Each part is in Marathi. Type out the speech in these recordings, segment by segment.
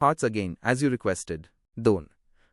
Hots again as you requested दोन.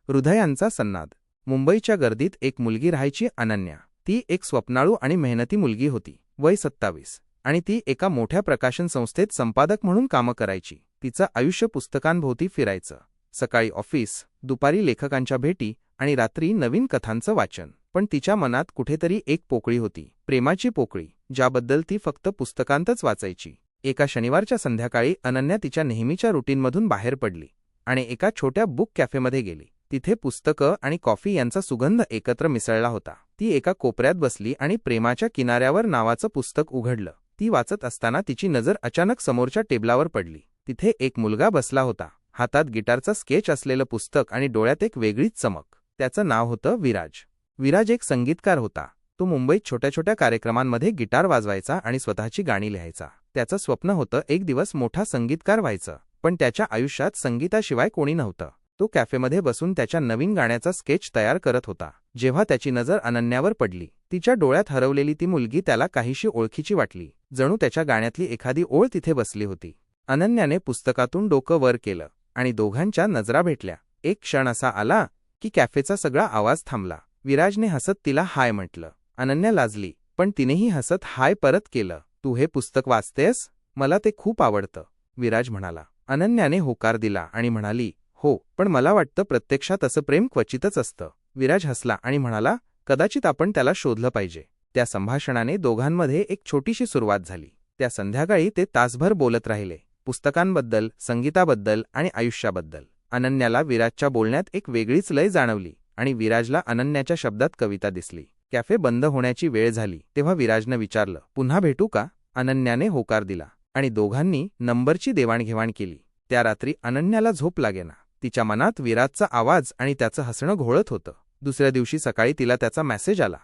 हृदयांचा सन्नाद. मुंबईच्या गर्दीत एक मुलगी राहायची अनन्या. ती एक स्वप्नाळू आणि मेहनती मुलगी होती. वय सत्तावीस. आणि ती एका मोठ्या प्रकाशन संस्थेत संपादक म्हणून कामं करायची. तिचं आयुष्य पुस्तकांभोवती फिरायचं. सकाळी ऑफिस दुपारी लेखकांच्या भेटी आणि रात्री नवीन कथांचं वाचन. पण तिच्या मनात कुठेतरी एक पोकळी होती. प्रेमाची पोकळी ज्याबद्दल ती फक्त पुस्तकांतच वाचायची. एका शनिवारच्या संध्याकाळी अनन्या तिच्या नेहमीच्या रुटीनमधून बाहेर पडली आणि एका छोट्या बुक कॅफेमध्ये गेली. तिथे पुस्तकं आणि कॉफी यांचा सुगंध एकत्र मिसळला होता. ती एका कोपऱ्यात बसली आणि प्रेमाच्या किनाऱ्यावर नावाचं पुस्तक उघडलं. ती वाचत असताना तिची नजर अचानक समोरच्या टेबलावर पडली. तिथे एक मुलगा बसला होता. हातात गिटारचा स्केच असलेलं पुस्तक आणि डोळ्यात एक वेगळीच चमक. त्याचं नाव होतं विराज. विराज एक संगीतकार होता. तो मुंबईत छोट्या छोट्या कार्यक्रमांमध्ये गिटार वाजवायचा आणि स्वतःची गाणी लिहायचा. त्याचं स्वप्न होतं एक दिवस मोठा संगीतकार व्हायचं. पण त्याच्या आयुष्यात संगीताशिवाय कोणी नव्हतं. तो कॅफेमध्ये बसून त्याच्या नवीन गाण्याचा स्केच तयार करत होता. जेव्हा त्याची नजर अनन्यावर पडली तिच्या डोळ्यात हरवलेली ती मुलगी त्याला काहीशी ओळखीची वाटली. जणू त्याच्या गाण्यातली एखादी ओळ तिथे बसली होती. अनन्याने पुस्तकातून डोकं वर केलं आणि दोघांच्या नजरा भेटल्या. एक क्षण असा आला की कॅफेचा सगळा आवाज थांबला. विराजने हसत तिला हाय म्हटलं. अनन्या लाजली पण तिनेही हसत हाय परत केलं. तू हे पुस्तक वाचतेस मला ते खूप आवडतं. विराज म्हणाला. अनन्याने होकार दिला आणि म्हणाली हो पण मला वाटतं प्रत्यक्षात असं प्रेम क्वचितच असतं. विराज हसला आणि म्हणाला कदाचित आपण त्याला शोधलं पाहिजे. त्या संभाषणाने दोघांमध्ये एक छोटीशी सुरुवात झाली. त्या संध्याकाळी ते तासभर बोलत राहिले पुस्तकांबद्दल संगीताबद्दल आणि आयुष्याबद्दल. अनन्याला विराजच्या बोलण्यात एक वेगळीच लय जाणवली आणि विराजला अनन्याच्या शब्दात कविता दिसली. कॅफे बंद होण्याची वेळ झाली तेव्हा विराजनं विचारलं पुन्हा भेटू का? अनन्याने होकार दिला आणि दोघांनी नंबरची देवाणघेवाण केली. त्या रात्री अनन्याला झोप लागेना. तिच्या मनात विराजचा आवाज आणि त्याचं हसणं घोळत होतं. दुसऱ्या दिवशी सकाळी तिला त्याचा मेसेज आला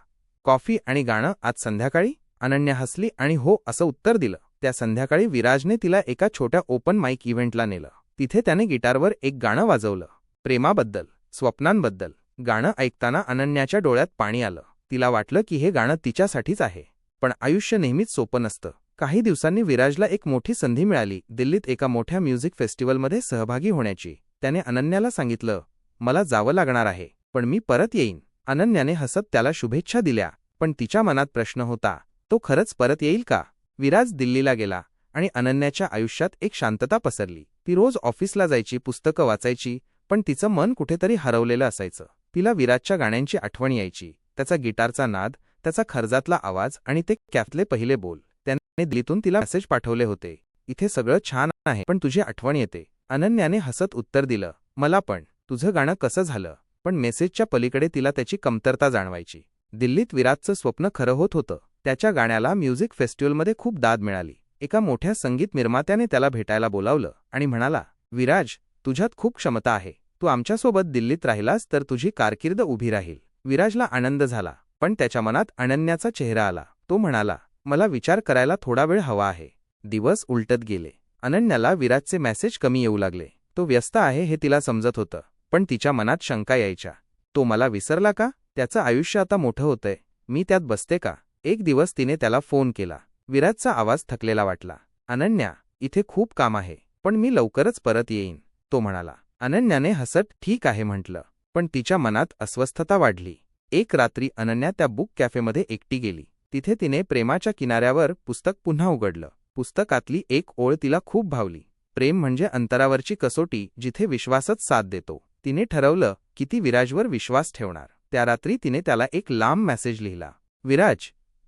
कॉफी आणि गाणं आज संध्याकाळी? अनन्या हसली आणि हो असं उत्तर दिलं. त्या संध्याकाळी विराजने तिला एका छोट्या ओपन माईक इव्हेंटला नेलं. तिथे त्याने गिटारवर एक गाणं वाजवलं प्रेमाबद्दल स्वप्नांबद्दल. गाणं ऐकताना अनन्याच्या डोळ्यात पाणी आलं. तिला वाटलं की हे गाणं तिच्यासाठीच आहे. पण आयुष्य नेहमीच सोपं नसतं. काही दिवसांनी विराजला एक मोठी संधी मिळाली दिल्लीत एका मोठ्या म्युझिक फेस्टिवलमध्ये सहभागी होण्याची. त्याने अनन्याला सांगितलं मला जावं लागणार आहे पण मी परत येईन. अनन्याने हसत त्याला शुभेच्छा दिल्या पण तिच्या मनात प्रश्न होता तो खरंच परत येईल का? विराज दिल्लीला गेला आणि अनन्याच्या आयुष्यात एक शांतता पसरली. ती रोज ऑफिसला जायची पुस्तकं वाचायची पण तिचं मन कुठेतरी हरवलेलं असायचं. तिला विराजच्या गाण्यांची आठवण यायची. त्याचा गिटारचा नाद त्याचा खर्जातला आवाज आणि ते कॅफले पहिले बोल. त्याने दिल्लीतून तिला मेसेज पाठवले होते. इथे सगळं छान आहे पण तुझी आठवण येते. अनन्याने हसत उत्तर दिलं मला पण. तुझं गाणं कसं झालं? पण मेसेजच्या पलीकडे तिला त्याची कमतरता जाणवायची. दिल्लीत विराटचं स्वप्न खरं होत होतं. त्याच्या गाण्याला म्युझिक फेस्टिवलमध्ये खूप दाद मिळाली. एका मोठ्या संगीत निर्मात्याने त्याला भेटायला बोलावलं आणि म्हणाला विराज तुझ्यात खूप क्षमता आहे. तू आमच्यासोबत दिल्लीत राहिलास तर तुझी कारकीर्द उभी राहील. विराजला आनंद झाला पण त्याच्या मनात अनन्याचा चेहरा आला. तो म्हणाला मला विचार करायला थोडा वेळ हवा आहे. दिवस उलटत गेले. अनन्याला विराजचे मेसेज कमी येऊ लागले. तो व्यस्त आहे हे तिला समजत होतं पण तिच्या मनात शंका यायच्या. तो मला विसरला का? त्याचं आयुष्य आता मोठं होतंय. मी त्यात बसते का? एक दिवस तिने त्याला फोन केला. विराजचा आवाज थकलेला वाटला. अनन्या इथे खूप काम आहे पण मी लवकरच परत येईन. तो म्हणाला. अनन्याने हसत ठीक आहे म्हटलं. पण तिच्या मनात अस्वस्थता वाढली. एक रात्री अनन्या त्या बुक कॅफेमध्ये एकटी गेली. तिथे तिने प्रेमाच्या किनाऱ्यावर पुस्तक पुन्हा उघडलं. पुस्तकातली एक ओळ तिला खूप भावली. प्रेम म्हणजे अंतरावरची कसोटी जिथे विश्वासच साथ देतो. तिने ठरवलं की ती विराजवर विश्वास ठेवणार. त्या रात्री तिने त्याला एक लांब मेसेज लिहिला. विराज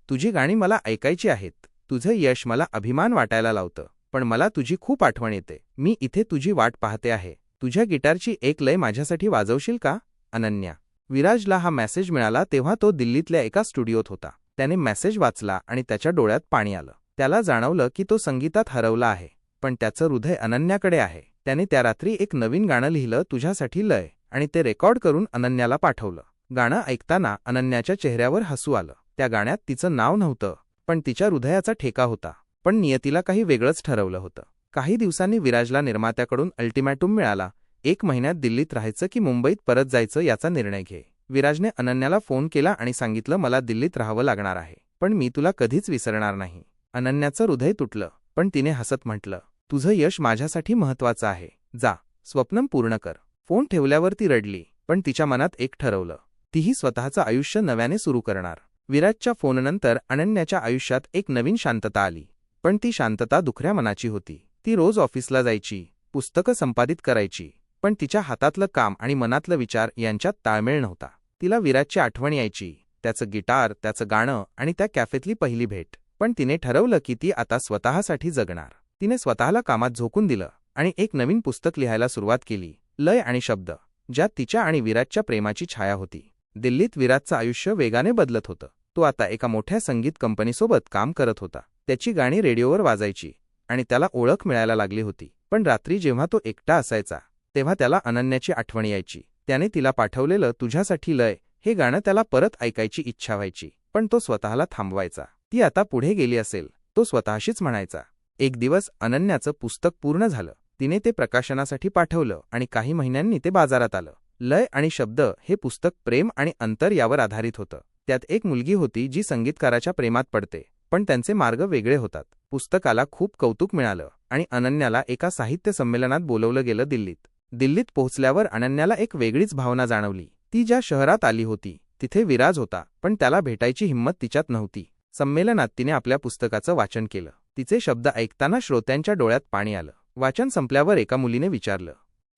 तुझी गाणी मला ऐकायची आहेत. तुझं यश मला अभिमान वाटायला लावतं. पण मला तुझी खूप आठवण येते. मी इथे तुझी वाट पाहते आहे. तुझ्या गिटारची एक लय माझ्यासाठी वाजवशील का? अनन्या. विराजला हा मेसेज मिळाला तेव्हा तो दिल्लीतल्या एका स्टुडिओत होता. त्याने मेसेज वाचला आणि त्याच्या डोळ्यात पाणी आलं. त्याला जाणवलं की तो संगीतात हरवला आहे पण त्याचं हृदय अनन्याकडे आहे. त्याने त्या रात्री एक नवीन गाणं लिहिलं तुझ्यासाठी लय आणि ते रेकॉर्ड करून अनन्याला पाठवलं. गाणं ऐकताना अनन्याच्या चेहऱ्यावर हसू आलं. त्या गाण्यात तिचं नाव नव्हतं पण तिच्या हृदयाचा ठेका होता पण नियतीला काही वेगळंच ठरवलं होतं. काही दिवसांनी विराजला निर्मात्याकडून अल्टिमॅटूम मिळाला. एक महिन्यात दिल्लीत राहायचं की मुंबईत परत जायचं याचा निर्णय घे. विराजने अनन्याला फोन केला आणि सांगितलं मला दिल्लीत राहावं लागणार आहे पण मी तुला कधीच विसरणार नाही. अनन्याचं हृदय तुटलं पण तिने हसत म्हटलं तुझं यश माझ्यासाठी महत्वाचं आहे. जा स्वप्नम पूर्ण कर. फोन ठेवल्यावर ती रडली पण तिच्या मनात एक ठरवलं तीही स्वतःचं आयुष्य नव्याने सुरू करणार. विराजच्या फोननंतर अनन्याच्या आयुष्यात एक नवीन शांतता आली पण ती शांतता दुखऱ्या मनाची होती. ती रोज ऑफिसला जायची पुस्तकं संपादित करायची पण तिच्या हातातलं काम आणि मनातलं विचार यांच्यात ताळमेळ नव्हता. तिला विराजची आठवण यायची त्याचं गिटार त्याचं गाणं आणि त्या कॅफेतली पहिली भेट. पण तिने ठरवलं की ती आता स्वतःसाठी जगणार. तिने स्वतःला कामात झोकून दिलं आणि एक नवीन पुस्तक लिहायला सुरुवात केली लय आणि शब्द ज्यात तिच्या आणि विराजच्या प्रेमाची छाया होती. दिल्लीत विराजचं आयुष्य वेगाने बदलत होतं. तो आता एका मोठ्या संगीत कंपनीसोबत काम करत होता. त्याची गाणी रेडिओवर वाजायची आणि त्याला ओळख मिळायला लागली होती. पण रात्री जेव्हा तो एकटा असायचा तेव्हा त्याला अनन्याची आठवण यायची. त्याने तिला पाठवलेलं तुझ्यासाठी लय हे गाणं त्याला परत ऐकायची इच्छा व्हायची पण तो स्वतःला थांबवायचा. ती आता पुढे गेली असेल तो स्वतःशीच म्हणायचा. एक दिवस अनन्याचं पुस्तक पूर्ण झालं. तिने ते प्रकाशनासाठी पाठवलं आणि काही महिन्यांनी ते बाजारात आलं. लय आणि शब्द हे पुस्तक प्रेम आणि अंतर यावर आधारित होतं. त्यात एक मुलगी होती जी संगीतकाराच्या प्रेमात पडते पण त्यांचे मार्ग वेगळे होतात. पुस्तकाला खूप कौतुक मिळालं आणि अनन्याला एका साहित्य संमेलनात बोलवलं गेलं दिल्लीत. दिल्लीत पोहोचल्यावर अनन्याला एक वेगळीच भावना जाणवली. ती ज्या शहरात आली होती तिथे विराज होता पण त्याला भेटायची हिंमत तिच्यात नव्हती. संमेलनात तिने आपल्या पुस्तकाचं वाचन केलं. तिचे शब्द ऐकताना श्रोत्यांच्या डोळ्यात पाणी आलं. वाचन संपल्यावर एका मुलीने विचारलं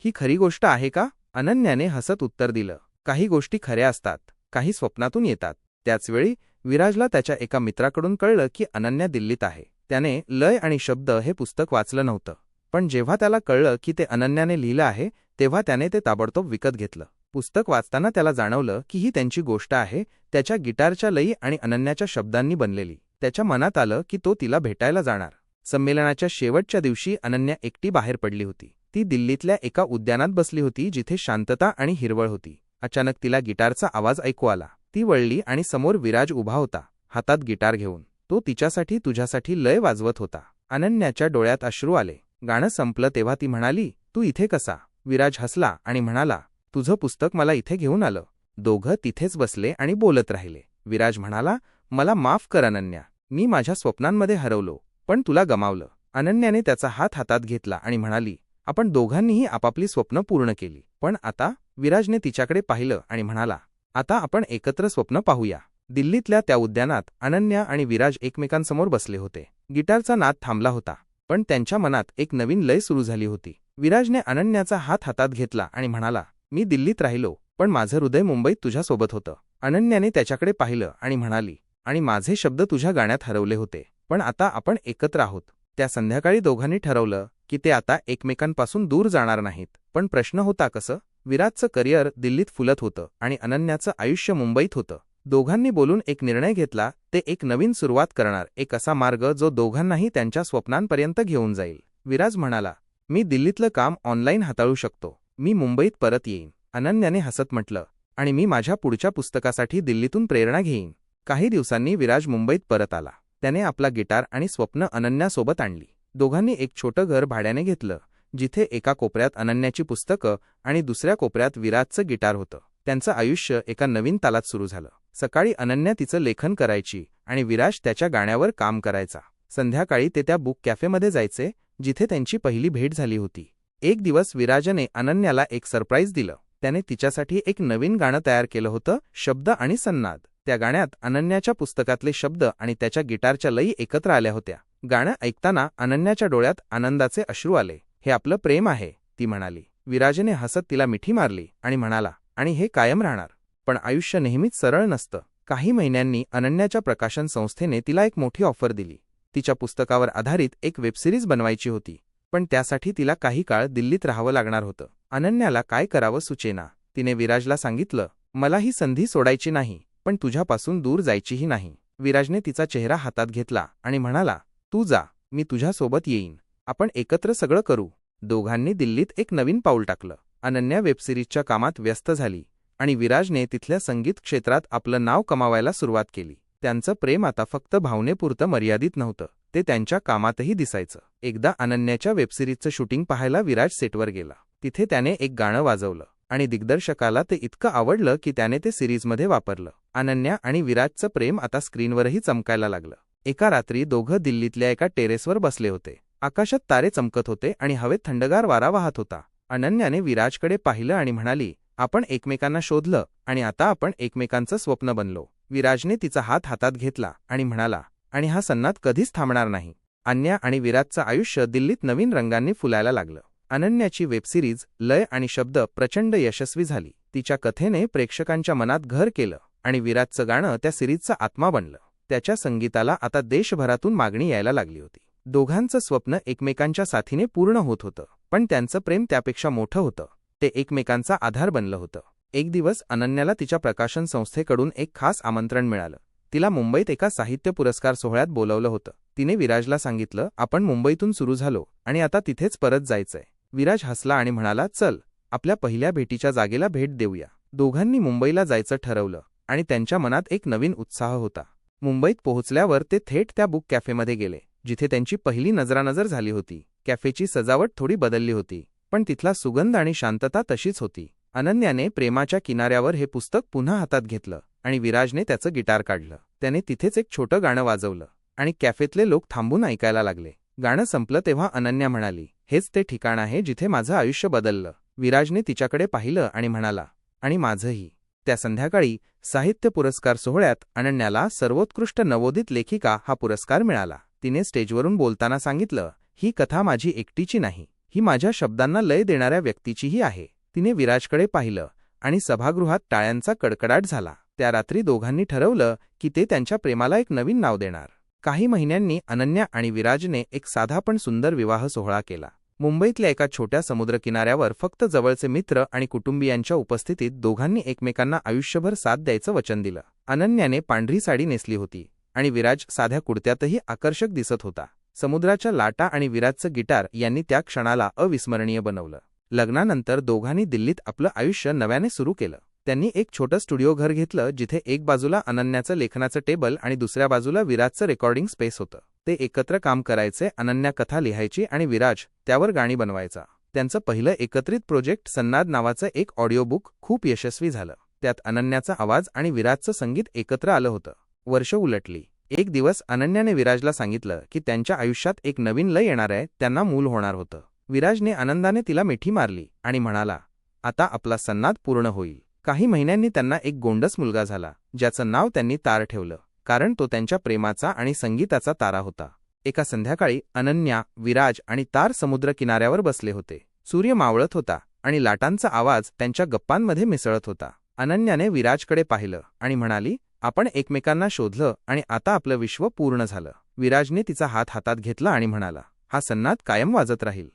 ही खरी गोष्ट आहे का? अनन्याने हसत उत्तर दिलं काही गोष्टी खऱ्या असतात काही स्वप्नातून येतात. त्याचवेळी विराजला त्याच्या एका मित्राकडून कळलं की अनन्या दिल्लीत आहे. त्याने लय आणि शब्द हे पुस्तक वाचलं नव्हतं. पण जेव्हा त्याला कळलं की ते अनन्याने लिहिलं आहे तेव्हा त्याने ते ताबडतोब विकत घेतलं. पुस्तक वाचताना त्याला जाणवलं की ही त्यांची गोष्ट आहे त्याच्या गिटारच्या लई आणि अनन्याच्या शब्दांनी बनलेली. त्याच्या मनात आलं की तो तिला भेटायला जाणार. संमेलनाच्या शेवटच्या दिवशी अनन्या एकटी बाहेर पडली होती. ती दिल्लीतल्या एका उद्यानात बसली होती जिथे शांतता आणि हिरवळ होती. अचानक तिला गिटारचा आवाज ऐकू आला. ती वळली आणि समोर विराज उभा होता हातात गिटार घेऊन. तो तिच्यासाठी तुझ्यासाठी लय वाजवत होता. अनन्याच्या डोळ्यात अश्रू आले. गाणं संपलं तेव्हा ती म्हणाली तू इथे कसा? विराज हसला आणि म्हणाला तुझं पुस्तक मला इथे घेऊन आलं. दोघं तिथेच बसले आणि बोलत राहिले. विराज म्हणाला मला माफ कर अनन्या. मी माझ्या स्वप्नांमध्ये हरवलो पण तुला गमावलं. अनन्याने त्याचा हात हातात घेतला आणि म्हणाली आपण दोघांनीही आपापली स्वप्न पूर्ण केली. पण आता विराजने तिच्याकडे पाहिलं आणि म्हणाला आता आपण एकत्र स्वप्न पाहूया. दिल्लीतल्या त्या उद्यानात अनन्या आणि विराज एकमेकांसमोर बसले होते. गिटारचा नाद थांबला होता पण त्यांच्या मनात एक नवीन लय सुरू झाली होती. विराजने अनन्याचा हात हातात घेतला आणि म्हणाला मी दिल्लीत राहिलो पण माझं हृदय मुंबईत तुझ्यासोबत होतं. अनन्याने त्याच्याकडे पाहिलं आणि म्हणाली आणि माझे शब्द तुझ्या गाण्यात हरवले होते पण आता आपण एकत्र आहोत. त्या संध्याकाळी दोघांनी ठरवलं की ते आता एकमेकांपासून दूर जाणार नाहीत पण प्रश्न होता कसं विराजचं करिअर दिल्लीत फुलत होतं आणि अनन्याचं आयुष्य मुंबईत होतं. दोघांनी बोलून एक निर्णय घेतला ते एक नवीन सुरुवात करणार एक असा मार्ग जो दोघांनाही त्यांच्या स्वप्नांपर्यंत घेऊन जाईल. विराज म्हणाला मी दिल्लीतलं काम ऑनलाईन हाताळू शकतो. मी मुंबईत परत येईन. अनन्याने हसत म्हटलं आणि मी माझ्या पुढच्या पुस्तकासाठी दिल्लीतून प्रेरणा घेईन. काही दिवसांनी विराज मुंबईत परत आला. त्याने आपला गिटार आणि स्वप्न अनन्यासोबत आणली. दोघांनी एक छोटं घर भाड्याने घेतलं जिथे एका कोपऱ्यात अनन्याची पुस्तकं आणि दुसऱ्या कोपऱ्यात विराजचं गिटार होतं. त्यांचं आयुष्य एका नवीन तालात सुरू झालं. सकाळी अनन्या तिचं लेखन करायची आणि विराज त्याच्या गाण्यावर काम करायचा. संध्याकाळी ते त्या बुक कॅफेमध्ये जायचे जिथे त्यांची पहिली भेट झाली होती. एक दिवस विराजने अनन्याला एक सरप्राईज दिलं. त्याने तिच्यासाठी एक नवीन गाणं तयार केलं होतं शब्द आणि सन्नाद. त्या गाण्यात अनन्याच्या पुस्तकातले शब्द आणि त्याच्या गिटारच्या लई एकत्र आल्या होत्या. गाणं ऐकताना अनन्याच्या डोळ्यात आनंदाचे अश्रू आले. हे आपलं प्रेम आहे ती म्हणाली. विराजने हसत तिला मिठी मारली आणि म्हणाला आणि हे कायम राहणार. पण आयुष्य नेहमीच सरळ नसतं. काही महिन्यांनी अनन्याच्या प्रकाशन संस्थेने तिला एक मोठी ऑफर दिली. तिच्या पुस्तकावर आधारित एक वेबसिरीज बनवायची होती. पण त्यासाठी तिला काही काळ दिल्लीत राहावं लागणार होतं. अनन्याला काय करावं सुचेना. तिने विराजला सांगितलं मला ही संधी सोडायची नाही पण तुझ्यापासून दूर जायचीही नाही. विराजने तिचा चेहरा हातात घेतला आणि म्हणाला तू जा मी तुझ्यासोबत येईन. आपण एकत्र सगळं करू. दोघांनी दिल्लीत एक नवीन पाऊल टाकलं. अनन्या वेबसिरीजच्या कामात व्यस्त झाली. आणि विराजने तिथल्या संगीत क्षेत्रात आपलं नाव कमावायला सुरुवात केली. त्यांचं प्रेम आता फक्त भावनेपुरतं मर्यादित नव्हतं ते त्यांच्या कामातही दिसायचं. एकदा अनन्याच्या वेबसिरीजचं शूटिंग पाहायला विराज सेटवर गेला. तिथे त्याने एक गाणं वाजवलं आणि दिग्दर्शकाला ते इतकं आवडलं की त्याने ते सिरीजमध्ये वापरलं. अनन्या आणि विराजचं प्रेम आता स्क्रीनवरही चमकायला लागलं. एका रात्री दोघं दिल्लीतल्या एका टेरेसवर बसले होते. आकाशात तारे चमकत होते आणि हवेत थंडगार वारा वाहत होता. अनन्याने विराजकडे पाहिलं आणि म्हणाली आपण एकमेकांना शोधलं आणि आता आपण एकमेकांचं स्वप्न बनलो. विराजने तिचा हात हातात घेतला आणि म्हणाला आणि हा सन्नात कधीच थांबणार नाही. अन्या आणि विराजचं आयुष्य दिल्लीत नवीन रंगांनी फुलायला लागलं. अनन्याची वेबसिरीज लय आणि शब्द प्रचंड यशस्वी झाली. तिच्या कथेने प्रेक्षकांच्या मनात घर केलं आणि विराजचं गाणं त्या सिरीजचा आत्मा बनलं. त्याच्या संगीताला आता देशभरातून मागणी यायला लागली होती. दोघांचं स्वप्न एकमेकांच्या साथीने पूर्ण होत होतं पण त्यांचं प्रेम त्यापेक्षा मोठं होतं. ते एकमेकांचा आधार बनलं होतं. एक दिवस अनन्याला तिच्या प्रकाशन संस्थेकडून एक खास आमंत्रण मिळालं. तिला मुंबईत एका साहित्य पुरस्कार सोहळ्यात बोलवलं होतं. तिने विराजला सांगितलं आपण मुंबईतून सुरू झालो आणि आता तिथेच परत जायचंय. विराज हसला आणि म्हणाला चल आपल्या पहिल्या भेटीच्या जागेला भेट देऊया. दोघांनी मुंबईला जायचं ठरवलं आणि त्यांच्या मनात एक नवीन उत्साह होता. मुंबईत पोहोचल्यावर ते थेट त्या बुक कॅफेमध्ये गेले जिथे त्यांची पहिली नजरानजर झाली होती. कॅफेची सजावट थोडी बदलली होती. पण तिथला सुगंध आणि शांतता तशीच होती. अनन्याने प्रेमाच्या किनाऱ्यावर हे पुस्तक पुन्हा हातात घेतलं आणि विराजने त्याचं गिटार काढलं. त्याने तिथेच एक छोटं गाणं वाजवलं आणि कॅफेतले लोक थांबून ऐकायला लागले. गाणं संपलं तेव्हा अनन्या म्हणाली हेच ते ठिकाण आहे जिथे माझं आयुष्य बदललं. विराजने तिच्याकडे पाहिलं आणि म्हणाला आणि माझंही. त्या संध्याकाळी साहित्य पुरस्कार सोहळ्यात अनन्याला सर्वोत्कृष्ट नवोदित लेखिका हा पुरस्कार मिळाला. तिने स्टेजवरून बोलताना सांगितलं ही कथा माझी एकटीची नाही. ही माझ्या शब्दांना लय देणाऱ्या व्यक्तीचीही आहे. तिने विराजकडे पाहिलं आणि सभागृहात टाळ्यांचा कडकडाट झाला. त्या रात्री दोघांनी ठरवलं की ते त्यांच्या प्रेमाला एक नवीन नाव देणार. काही महिन्यांनी अनन्या आणि विराजने एक साधा पण सुंदर विवाह सोहळा केला. मुंबईतल्या एका छोट्या समुद्रकिनाऱ्यावर फक्त जवळचे मित्र आणि कुटुंबियांच्या उपस्थितीत दोघांनी एकमेकांना आयुष्यभर साथ द्यायचं वचन दिलं. अनन्याने पांढरी साडी नेसली होती आणि विराज साध्या कुडत्यातही आकर्षक दिसत होता. समुद्राच्या लाटा आणि विराजचं गिटार यांनी त्या क्षणाला अविस्मरणीय बनवलं. लग्नानंतर दोघांनी दिल्लीत आपलं आयुष्य नव्याने सुरू केलं. त्यांनी एक छोटं स्टुडिओ घर घेतलं जिथे एक बाजूला अनन्याचं लेखनाचं टेबल आणि दुसऱ्या बाजूला विराजचं रेकॉर्डिंग स्पेस होतं. ते एकत्र काम करायचे अनन्या कथा लिहायची आणि विराज त्यावर गाणी बनवायचा. त्यांचं पहिलं एकत्रित प्रोजेक्ट सन्नाद नावाचं एक ऑडिओ बुक खूप यशस्वी झालं. त्यात अनन्याचा आवाज आणि विराजचं संगीत एकत्र आलं होतं. वर्ष उलटली. एक दिवस अनन्याने विराजला सांगितलं की त्यांच्या आयुष्यात एक नवीन लय येणार आहे त्यांना मूल होणार होतं. विराजने आनंदाने तिला मिठी मारली आणि म्हणाला आता आपला सन्नाद पूर्ण होईल. काही महिन्यांनी त्यांना एक गोंडस मुलगा झाला ज्याचं नाव त्यांनी तार ठेवलं कारण तो त्यांच्या प्रेमाचा आणि संगीताचा तारा होता. एका संध्याकाळी अनन्या विराज आणि तार समुद्र किनाऱ्यावर बसले होते. सूर्य मावळत होता आणि लाटांचा आवाज त्यांच्या गप्पांमध्ये मिसळत होता. अनन्याने विराजकडे पाहिलं आणि म्हणाली आपण एकमेकांना शोधलं आणि आता आपलं विश्व पूर्ण झालं. विराजने तिचा हात हातात घेतला आणि म्हणाला हा सन्नाद कायम वाजत राहील.